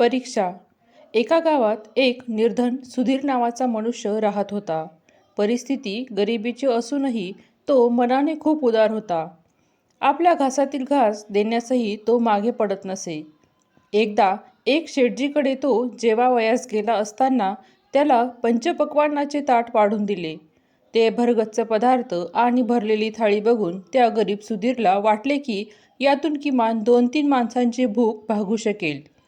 परीक्षा. एका गावात एक निर्धन सुधीर नावाचा मनुष्य राहत होता. परिस्थिती गरिबीची असूनही तो मनाने खूप उदार होता. आपल्या घासातील घास देण्यासही तो मागे पडत नसे. एकदा एक शेटजीकडे तो जेवावयास गेला असताना त्याला पंचपक्वान्नाचे ताट वाढून दिले. ते भरगच्च पदार्थ आणि भरलेली थाळी बघून त्या गरीब सुधीरला वाटले की यातून किमान दोन तीन माणसांची भूक भागू शकेल.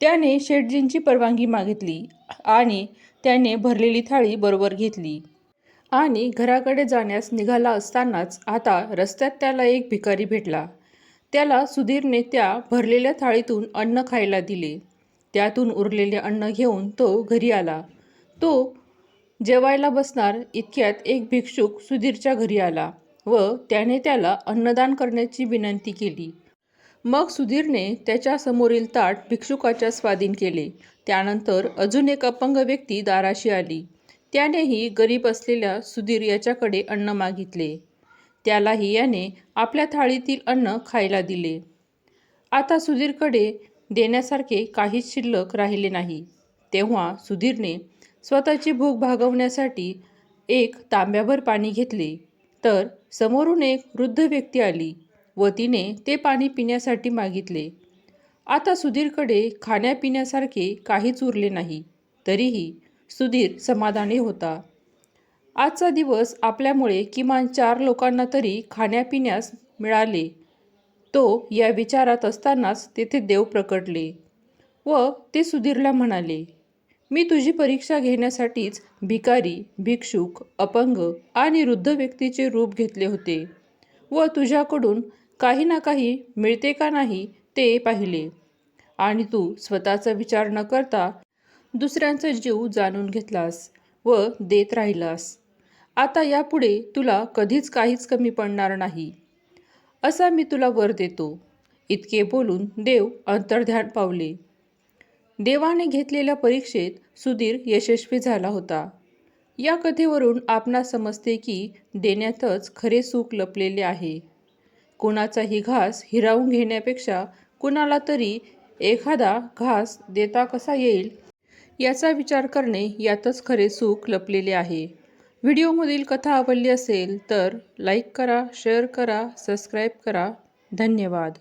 त्याने शेटजींची परवानगी मागितली आणि त्याने भरलेली थाळी बरोबर घेतली. आणि घराकडे जाण्यास निघाला असतानाच आता रस्त्यात त्याला एक भिकारी भेटला. त्याला सुधीरने त्या भरलेल्या थाळीतून अन्न खायला दिले. त्यातून उरलेले अन्न घेऊन तो घरी आला. तो जेवायला बसणार इतक्यात एक भिक्षुक सुधीरच्या घरी आला व त्याने त्याला अन्नदान करण्याची विनंती केली. मग सुधीरने त्याच्या समोरील ताट भिक्षुकाच्या स्वाधीन केले. त्यानंतर अजून एक अपंग व्यक्ती दाराशी आली. त्यानेही गरीब असलेल्या सुधीर याच्याकडे अन्न मागितले. त्यालाही याने आपल्या थाळीतील अन्न खायला दिले. आता सुधीरकडे देण्यासारखे काहीच शिल्लक राहिले नाही. तेव्हा सुधीरने स्वतःची भूक भागवण्यासाठी एक तांब्याभर पाणी घेतले. तर समोरून एक वृद्ध व्यक्ती आली. व तिने ते पाणी पिण्यासाठी मागितले. आता सुधीरकडे खाण्यापिण्यासारखे काहीच उरले नाही. तरीही सुधीर समाधानी होता. आजचा दिवस आपल्यामुळे किमान चार लोकांना तरी खाण्यापिण्यास मिळाले. तो या विचारात असतानाच तेथे देव प्रकटले व ते सुधीरला म्हणाले मी तुझी परीक्षा घेण्यासाठीच भिकारी भिक्षुक अपंग आणि वृद्ध व्यक्तीचे रूप घेतले होते व तुझ्याकडून काही ना काही मिळते का नाही ते पाहिले. आणि तू स्वतःचा विचार न करता दुसऱ्यांचा जीव जाणून घेतलास व देत राहिलास. आता यापुढे तुला कधीच काहीच कमी पडणार नाही. असा मी तुला वर देतो. इतके बोलून देव अंतर्ध्यान पावले. देवाने घेतलेल्या परीक्षेत सुधीर यशस्वी झाला होता. या कथेवरून आपणास समजते की देण्यातच खरे सुख लपलेले आहे. कुणाचाही घास हिरावून घेण्यापेक्षा कुणाला तरी एखादा घास देता कसा येईल? याचा विचार करणे यातच खरे सुख लपलेले आहे. व्हिडिओमधील कथा आवडली असेल तर लाईक करा शेअर करा सबस्क्राईब करा. धन्यवाद.